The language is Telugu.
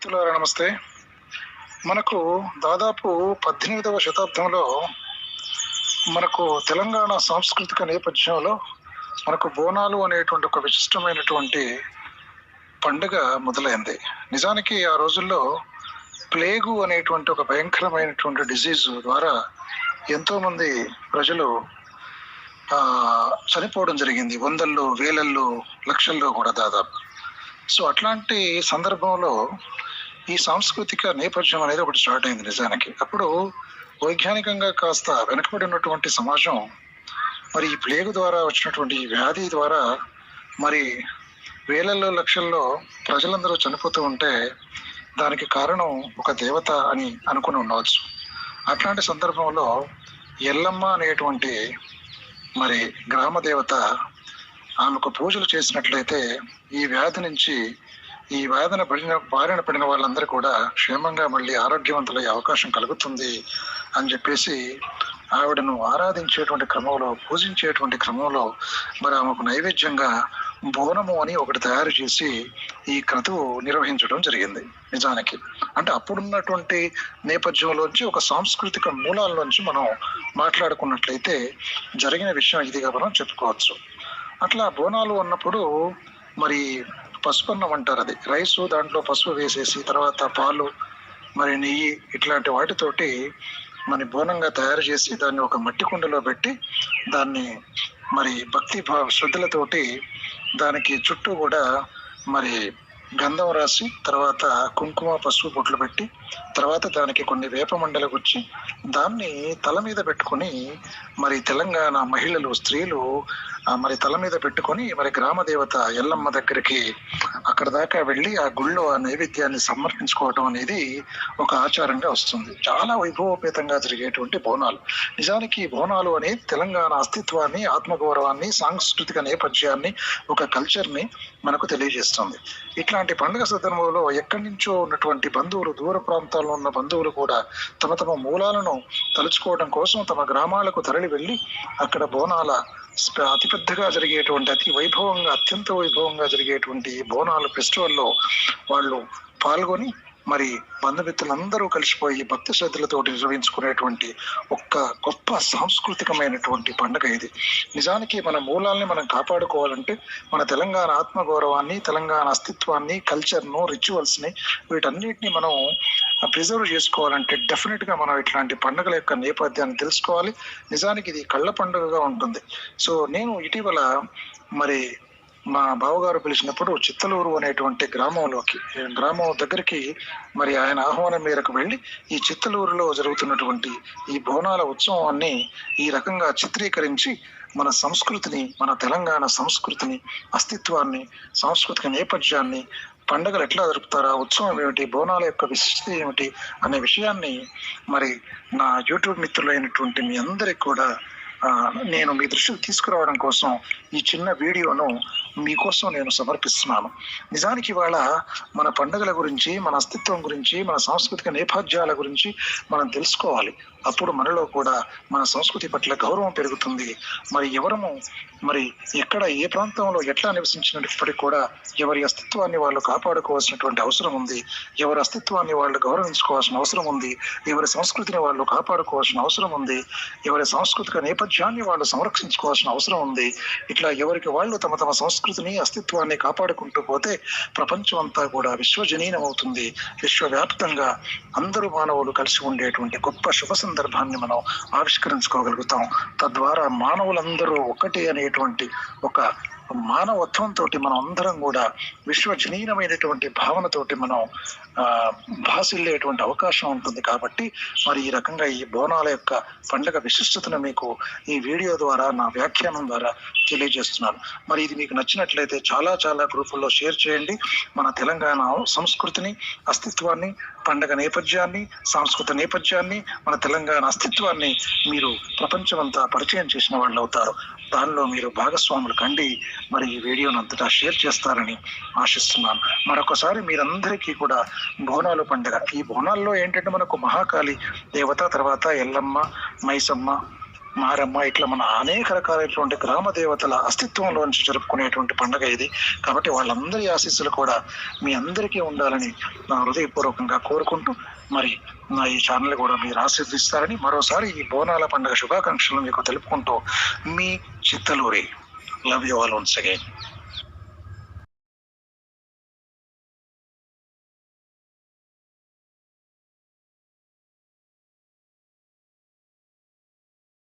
మిత్రులారా నమస్తే. మనకు దాదాపు పద్దెనిమిదవ శతాబ్దంలో మనకు తెలంగాణ సాంస్కృతిక నేపథ్యంలో మనకు బోనాలు అనేటువంటి ఒక విశిష్టమైనటువంటి పండుగ మొదలైంది. నిజానికి ఆ రోజుల్లో ప్లేగు అనేటువంటి ఒక భయంకరమైనటువంటి డిసీజ్ ద్వారా ఎంతోమంది ప్రజలు చనిపోవడం జరిగింది. వందల్లో వేలల్లో లక్షల్లో కూడా దాదాపు. సో అట్లాంటి సందర్భంలో ఈ సాంస్కృతిక నేపథ్యం అనేది ఒకటి స్టార్ట్ అయింది నిజానికి. అప్పుడు వైజ్ఞానికంగా కాస్త వెనకబడి ఉన్నటువంటి సమాజం మరి ఈ ప్లేగు ద్వారా వచ్చినటువంటి ఈ వ్యాధి ద్వారా మరి వేలల్లో లక్షల్లో ప్రజలందరూ చనిపోతూ ఉంటే దానికి కారణం ఒక దేవత అని అనుకుని ఉండవచ్చు. అట్లాంటి సందర్భంలో ఎల్లమ్మ అనేటువంటి మరి గ్రామ దేవత ఆమెకు పూజలు చేసినట్లయితే ఈ వ్యాధి నుంచి ఈ వేదన పడిన బారిన పడిన వాళ్ళందరూ కూడా క్షేమంగా మళ్ళీ ఆరోగ్యవంతులయ్యే అవకాశం కలుగుతుంది అని చెప్పేసి ఆవిడను ఆరాధించేటువంటి క్రమంలో పూజించేటువంటి క్రమంలో మరి ఆమెకు నైవేద్యంగా బోనము అని ఒకటి తయారు చేసి ఈ క్రతువు నిర్వహించడం జరిగింది నిజానికి. అంటే అప్పుడున్నటువంటి నేపథ్యంలోంచి ఒక సాంస్కృతిక మూలాల్లోంచి మనం మాట్లాడుకున్నట్లయితే జరిగిన విషయం ఇదిగా మనం చెప్పుకోవచ్చు. అట్లా బోనాలు అన్నప్పుడు మరి పసుపన్నం అంటారు అది రైసు దాంట్లో పసుపు వేసేసి తర్వాత పాలు మరి నెయ్యి ఇట్లాంటి వాటితోటి మరి బోనంగా తయారు చేసి దాన్ని ఒక మట్టి కుండలో పెట్టి దాన్ని మరి భక్తి భావ శ్రద్ధలతోటి దానికి చుట్టూ కూడా మరి గంధం రాసి తర్వాత కుంకుమ పసుపు బొట్లు పెట్టి తర్వాత దానికి కొన్ని వేప మండల గుచ్చి దాన్ని తల మీద పెట్టుకొని మరి తెలంగాణ మహిళలు స్త్రీలు మరి తల మీద పెట్టుకొని మరి గ్రామ దేవత ఎల్లమ్మ దగ్గరికి అక్కడ దాకా వెళ్ళి ఆ గుళ్ళో ఆ నైవేద్యాన్ని సమర్పించుకోవటం అనేది ఒక ఆచారంగా వస్తుంది. చాలా వైభవోపేతంగా జరిగేటువంటి బోనాలు. నిజానికి బోనాలు అనేది తెలంగాణ అస్తిత్వాన్ని ఆత్మగౌరవాన్ని సాంస్కృతిక నేపథ్యాన్ని ఒక కల్చర్ని మనకు తెలియజేస్తుంది. ఇట్లాంటి పండుగ సందర్భంలో ఎక్కడి నుంచో ఉన్నటువంటి బంధువులు దూర ప్రాంతాల్లో ఉన్న బంధువులు కూడా తమ తమ మూలాలను తలుచుకోవడం కోసం తమ గ్రామాలకు తరలి వెళ్ళి అక్కడ బోనాల అతిపెద్దగా జరిగేటువంటి అతి వైభవంగా అత్యంత వైభవంగా జరిగేటువంటి ఈ బోనాల ఫెస్టివల్లో వాళ్ళు పాల్గొని మరి బంధుమిత్రులందరూ కలిసిపోయి భక్తి శ్రద్ధలతో నిర్వహించుకునేటువంటి ఒక్క గొప్ప సాంస్కృతికమైనటువంటి పండుగ ఇది. నిజానికి మన మూలాల్ని మనం కాపాడుకోవాలంటే మన తెలంగాణ ఆత్మగౌరవాన్ని తెలంగాణ అస్తిత్వాన్ని కల్చర్ను రిచువల్స్ని వీటన్నిటిని మనం ప్రిజర్వ్ చేసుకోవాలంటే డెఫినెట్గా మనం ఇట్లాంటి పండుగల యొక్క నేపథ్యాన్ని తెలుసుకోవాలి. నిజానికి ఇది కళ్ళ పండుగగా ఉంటుంది. సో నేను ఇటీవల మరి మా బావగారు పిలిచినప్పుడు చిత్తలూరు అనేటువంటి గ్రామంలోకి గ్రామం దగ్గరికి మరి ఆయన ఆహ్వానం మేరకు వెళ్ళి ఈ చిత్తలూరులో జరుగుతున్నటువంటి ఈ బోనాల ఉత్సవాన్ని ఈ రకంగా చిత్రీకరించి మన సంస్కృతిని మన తెలంగాణ సంస్కృతిని అస్తిత్వాన్ని సాంస్కృతిక నేపథ్యాన్ని పండుగలు ఎట్లా జరుపుతారా ఉత్సవం ఏమిటి బోనాల యొక్క విశిష్టత ఏమిటి అనే విషయాన్ని మరి నా యూట్యూబ్ మిత్రులైనటువంటి మీ అందరికి కూడా నేను మీ దృష్టికి తీసుకురావడం కోసం ఈ చిన్న వీడియోను మీకోసం నేను సమర్పిస్తున్నాను. నిజానికి ఇవాళ మన పండుగల గురించి మన అస్తిత్వం గురించి మన సాంస్కృతిక నేపథ్యాల గురించి మనం తెలుసుకోవాలి. అప్పుడు మనలో కూడా మన సంస్కృతి పట్ల గౌరవం పెరుగుతుంది. మరి ఎవరము మరి ఎక్కడ ఏ ప్రాంతంలో ఎట్లా నివసించినప్పటికీ కూడా ఎవరి అస్తిత్వాన్ని వాళ్ళు కాపాడుకోవాల్సినటువంటి అవసరం ఉంది. ఎవరి అస్తిత్వాన్ని వాళ్ళు గౌరవించుకోవాల్సిన అవసరం ఉంది. ఎవరి సంస్కృతిని వాళ్ళు కాపాడుకోవాల్సిన అవసరం ఉంది. ఎవరి సాంస్కృతిక నేపథ్యాన్ని వాళ్ళు సంరక్షించుకోవాల్సిన అవసరం ఉంది. ఇట్లా ఎవరికి వాళ్ళు తమ తమ సంస్కృతిని అస్తిత్వాన్ని కాపాడుకుంటూ పోతే ప్రపంచం అంతా కూడా విశ్వజనీనం అవుతుంది విశ్వవ్యాప్తంగా అందరూ మానవులు కలిసి ఉండేటువంటి గొప్ప శుభ సందర్భాన్ని మనం ఆవిష్కరించుకోగలుగుతాం. తద్వారా మానవులందరూ ఒకటి అనేటువంటి ఒక మానవత్వంతో మనం అందరం కూడా విశ్వజనీయమైనటువంటి భావనతోటి మనం భాసిల్లేటువంటి అవకాశం ఉంటుంది కాబట్టి మరి ఈ రకంగా ఈ బోనాల యొక్క పండుగ విశిష్టతను మీకు ఈ వీడియో ద్వారా నా వ్యాఖ్యానం ద్వారా తెలియజేస్తున్నాను. మరి ఇది మీకు నచ్చినట్లయితే చాలా చాలా గ్రూపుల్లో షేర్ చేయండి. మన తెలంగాణ సంస్కృతిని అస్తిత్వాన్ని పండగ నేపథ్యాన్ని సాంస్కృతిక నేపథ్యాన్ని మన తెలంగాణ అస్తిత్వాన్ని మీరు ప్రపంచమంతా పరిచయం చేసిన వాళ్ళు అవుతారు. దానిలో మీరు భాగస్వాములు కండి. మరి ఈ వీడియోను అంతటా షేర్ చేస్తారని ఆశిస్తున్నాను. మరొకసారి మీరందరికీ కూడా బోనాలు పండుగ. ఈ బోనాల్లో ఏంటంటే మనకు మహాకాళి దేవత తర్వాత ఎల్లమ్మ మైసమ్మ మారమ్మ ఇట్లా మన అనేక రకాలైనటువంటి గ్రామ దేవతల అస్తిత్వంలో నుంచి జరుపుకునేటువంటి పండుగ ఇది. కాబట్టి వాళ్ళందరి ఆశీస్సులు కూడా మీ అందరికీ ఉండాలని నా హృదయపూర్వకంగా కోరుకుంటూ మరి నా ఈ ఛానల్ కూడా మీరు ఆశీర్దిస్తారని మరోసారి ఈ బోనాల పండుగ శుభాకాంక్షలు మీకు తెలుపుకుంటూ మీ Chittaluri. Love you all once again